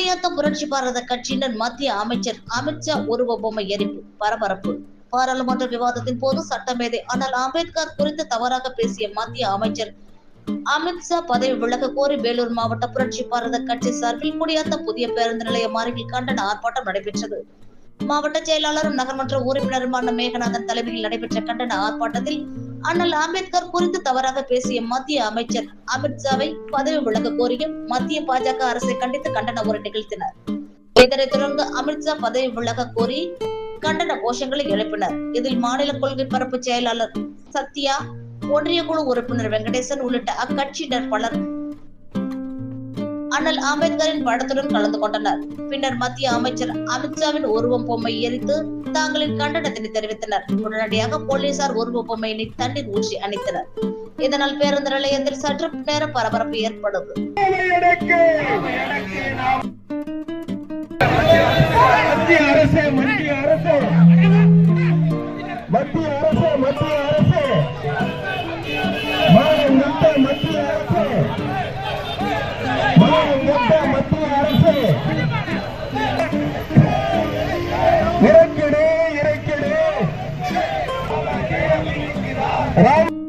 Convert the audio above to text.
குடியாத்த புரட்சி பாரத கட்சியினர் மத்திய அமைச்சர் அமித்ஷா உருவ பொம்மை எரிப்பு பரபரப்பு. பாராளுமன்ற விவாதத்தின் போது சட்டமேதை ஆனால் அம்பேத்கர் குறித்து தவறாக பேசிய மத்திய அமைச்சர் அமித்ஷா பதவி விலக கோரி வேலூர் மாவட்ட புரட்சி பாரத கட்சி சார்பில் குடியாத்த புதிய பேருந்து நிலையம் அருகில் கண்டன ஆர்ப்பாட்டம் நடைபெற்றது. மாவட்ட செயலாளரும் நகர்மன்ற உறுப்பினருமான மேகநாதன் தலைமையில் நடைபெற்ற கண்டன ஆர்ப்பாட்டத்தில் ஆனால் அம்பேத்கர் குறித்து தவறாக பேசிய மத்திய அமைச்சர் அமித்ஷாவை பதவி விலக கோரிய மத்திய பாஜக அரசை கண்டித்து கண்டன உரை நிகழ்த்தினர். இதனைத் தொடர்ந்து அமித்ஷா பதவி விலக கோரி கண்டன கோஷங்களை எழுப்பினர். இதில் மாநில கொள்கை பரப்பு செயலாளர் சத்யா ஒன்றிய குழு உறுப்பினர் வெங்கடேசன் உள்ளிட்ட அக்கட்சியினர் பலர் அண்ணல் அம்பேத்கரின் படத்துடன் கலந்து கொண்டனர். பின்னர் மத்திய அமைச்சர் அமித்ஷாவின் உருவம் பொம்மை எரித்து தாங்களின் கண்டனத்தினை தெரிவித்தனர். உடனடியாக போலீசார் உருவ பொம்மையினை தண்ணீர் ஊற்றி அணித்தனர். இதனால் பேருந்து நிலையத்தில் சற்று நேரம் பரபரப்பு ஏற்படுது மத்திய அரசு மத்திய எந்த மத்திய அரசு. இறக்கிடு இறக்கிடு. ராம்